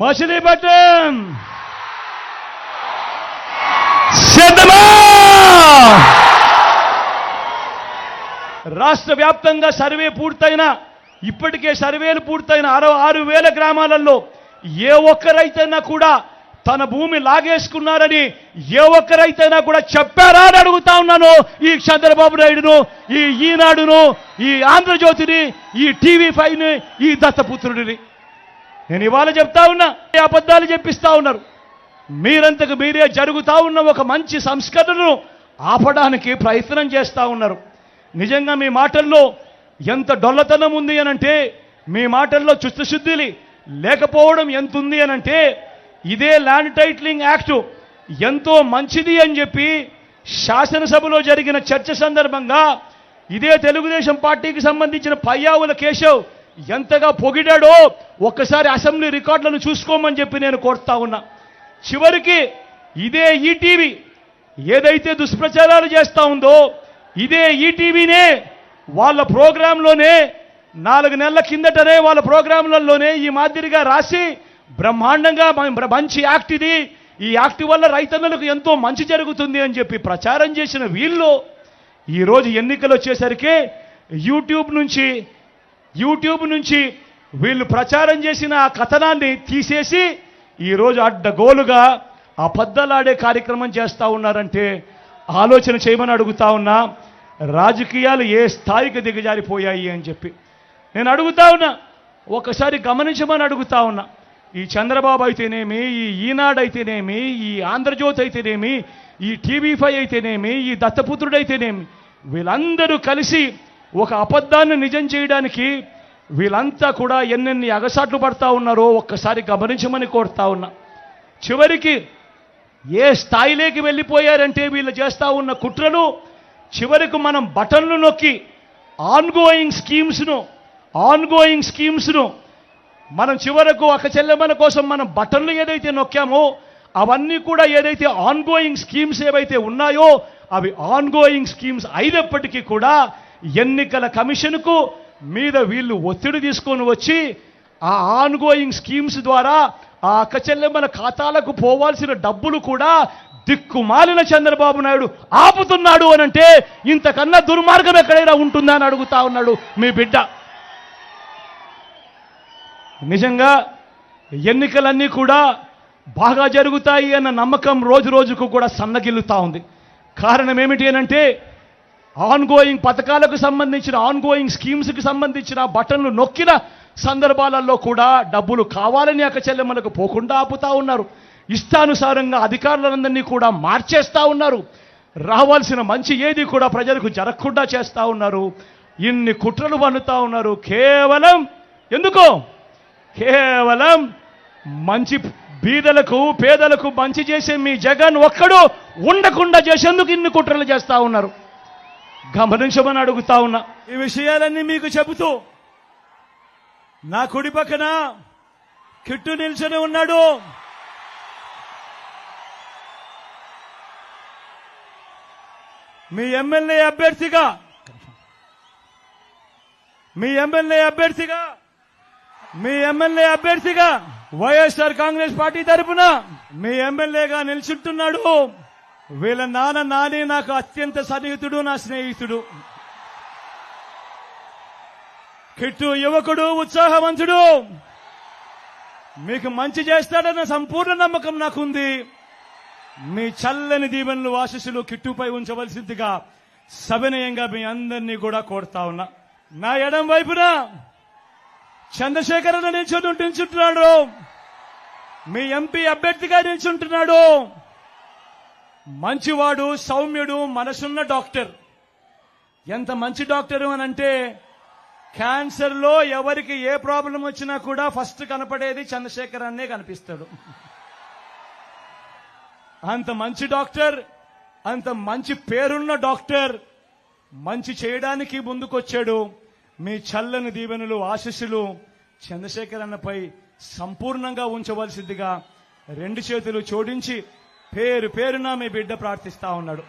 మచిలీపట్నం సిద్ధమా? రాష్ట్ర వ్యాప్తంగా సర్వే పూర్తయిన ఇప్పటికే సర్వేలు పూర్తయిన అరవై ఆరు వేల గ్రామాలలో ఏ ఒక్కరైతేనా కూడా తన భూమి లాగేసుకున్నారని ఏ ఒక్కరైతేనా కూడా చెప్పారా అని అడుగుతా ఉన్నాను. ఈ చంద్రబాబు నాయుడును ఈ ఈనాడును ఈ ఆంధ్రజ్యోతిని ఈ టీవీ ఫైవ్ని ఈ దత్తపుత్రుడిని. నేను ఇవాళ చెప్తా ఉన్నా అబద్ధాలు చెప్పిస్తా ఉన్నారు. మీరంతకు మీరే జరుగుతూ ఉన్న ఒక మంచి సంస్కరణను ఆపడానికి ప్రయత్నం చేస్తూ ఉన్నారు. నిజంగా మీ మాటల్లో ఎంత డొల్లతనం ఉంది అనంటే మీ మాటల్లో చుత్తశుద్ధిలి లేకపోవడం ఎంత ఉంది అనంటే ఇదే ల్యాండ్ టైటిలింగ్ యాక్ట్ ఎంతో మంచిది అని చెప్పి శాసనసభలో జరిగిన చర్చ సందర్భంగా ఇదే తెలుగుదేశం పార్టీకి సంబంధించిన పయ్యావుల కేశవ్ ఎంతగా పొగిడాడో ఒక్కసారి అసెంబ్లీ రికార్డులను చూసుకోమని చెప్పి నేను కోరుతా ఉన్నా. చివరికి ఇదే ఈటీవీ ఏదైతే దుష్ప్రచారాలు చేస్తూ ఉందో ఇదే ఈటీవీనే వాళ్ళ ప్రోగ్రాంలోనే నాలుగు నెలల కిందటనే వాళ్ళ ప్రోగ్రాంలలోనే ఈ మాదిరిగా రాసి బ్రహ్మాండంగా మంచి యాక్ట్ ఇది. ఈ యాక్ట్ వల్ల రైతన్నలకు ఎంతో మంచి జరుగుతుంది అని చెప్పి ప్రచారం చేసిన వీళ్ళు ఈరోజు ఎన్నికలు వచ్చేసరికి యూట్యూబ్ నుంచి యూట్యూబ్ నుంచి వీళ్ళు ప్రచారం చేసిన ఆ కథనాన్ని తీసేసి ఈరోజు అడ్డగోలుగా అబద్ధలాడే కార్యక్రమం చేస్తూ ఉన్నారంటే ఆలోచన చేయమని అడుగుతా ఉన్నా రాజకీయాలు ఏ స్థాయికి దిగజారిపోయాయి అని చెప్పి. నేను అడుగుతా ఉన్నా ఒకసారి గమనించమని అడుగుతా ఉన్నా. ఈ చంద్రబాబు అయితేనేమి ఈ ఈనాడు అయితేనేమి ఈ ఆంధ్రజ్యోతి అయితేనేమి ఈ టీవీ ఫైవ్ అయితేనేమి ఈ దత్తపుత్రుడైతేనేమి వీళ్ళందరూ కలిసి ఒక అబద్ధాన్ని నిజం చేయడానికి వీళ్ళంతా కూడా ఎన్నెన్ని అగసాట్లు పడతా ఉన్నారో ఒక్కసారి గమనించమని కోరుతా ఉన్నా. చివరికి ఏ స్థాయిలోకి వెళ్ళిపోయారంటే వీళ్ళు చేస్తూ ఉన్న కుట్రలు చివరికి మనం బటన్లు నొక్కి ఆన్గోయింగ్ స్కీమ్స్ను ఆన్గోయింగ్ స్కీమ్స్ను మనం చివరకు ఒక చెల్లెమ్మల కోసం మనం బటన్లు ఏదైతే నొక్కామో అవన్నీ కూడా ఏదైతే ఆన్గోయింగ్ స్కీమ్స్ ఏవైతే ఉన్నాయో అవి ఆన్గోయింగ్ స్కీమ్స్ అయినప్పటికీ కూడా ఎన్నికల కమిషన్కు మీద వీళ్ళు ఒత్తిడి తీసుకొని వచ్చి ఆ ఆన్గోయింగ్ స్కీమ్స్ ద్వారా ఆ అక్క చెల్లెమ్మల ఖాతాలకు పోవాల్సిన డబ్బులు కూడా దిక్కుమాలిన చంద్రబాబు నాయుడు ఆపుతున్నాడు అనంటే ఇంతకన్నా దుర్మార్గం ఎక్కడైనా ఉంటుందా అని అడుగుతా ఉన్నాడు మీ బిడ్డ. నిజంగా ఎన్నికలన్నీ కూడా బాగా జరుగుతాయి అన్న నమ్మకం రోజు రోజుకు కూడా సన్నగిల్లుతా ఉంది. కారణం ఏమిటి అనంటే ఆన్గోయింగ్ పథకాలకు సంబంధించిన ఆన్గోయింగ్ స్కీమ్స్కి సంబంధించిన బటన్లు నొక్కిన సందర్భాలలో కూడా డబ్బులు కావాలని అక్క చెల్లెమ్మలకు పోకుండా ఆపుతా ఉన్నారు. ఇష్టానుసారంగా అధికారులందరినీ కూడా మార్చేస్తూ ఉన్నారు. రావాల్సిన మంచి ఏది కూడా ప్రజలకు జరగకుండా చేస్తూ ఉన్నారు. ఇన్ని కుట్రలు పన్నుతా ఉన్నారు. కేవలం ఎందుకో? కేవలం మంచి బీదలకు పేదలకు మంచి చేసే మీ జగన్ ఒక్కడు ఉండకుండా చేసేందుకు ఇన్ని కుట్రలు చేస్తూ ఉన్నారు. గమనించమని అడుగుతా ఉన్నా. ఈ విషయాలన్నీ మీకు చెబుతూ నా కుడి పక్కన కిట్టు నిల్చొని ఉన్నాడు. మీ ఎమ్మెల్యే అభ్యర్థిగా మీ ఎమ్మెల్యే అభ్యర్థిగా మీ ఎమ్మెల్యే అభ్యర్థిగా వైఎస్ఆర్ కాంగ్రెస్ పార్టీ తరపున మీ ఎమ్మెల్యేగా నిల్చుంటున్నాడు. వీళ్ళ నాన్న నాని నాకు అత్యంత సన్నిహితుడు నా స్నేహితుడు. కిట్టు యువకుడు ఉత్సాహవంతుడు. మీకు మంచి చేస్తాడన్న సంపూర్ణ నమ్మకం నాకుంది. మీ చల్లని దీవెనలు ఆశీస్సులు కిట్టుపై ఉంచవలసిందిగా సవినయంగా మీ అందరినీ కూడా కోరుతా ఉన్నా. నా ఎడం వైపున చంద్రశేఖరన్ నిల్చుని నిల్చుంటున్నాడు మీ ఎంపీ అభ్యర్థిగా నిల్చుంటున్నాడు. మంచివాడు సౌమ్యుడు మనసున్న డాక్టర్. ఎంత మంచి డాక్టర్ అని అంటే క్యాన్సర్లో ఎవరికి ఏ ప్రాబ్లం వచ్చినా కూడా ఫస్ట్ కనపడేది చంద్రశేఖర్ అన్నే కనిపిస్తాడు. అంత మంచి డాక్టర్ అంత మంచి పేరున్న డాక్టర్ మంచి చేయడానికి ముందుకొచ్చాడు. మీ చల్లని దీవెనలు ఆశీస్సులు చంద్రశేఖర్ అన్నపై సంపూర్ణంగా ఉంచవలసిందిగా రెండు చేతులు జోడించి పేరు పేరున మీ బిడ్డ ప్రార్థిస్తా ఉన్నాడు.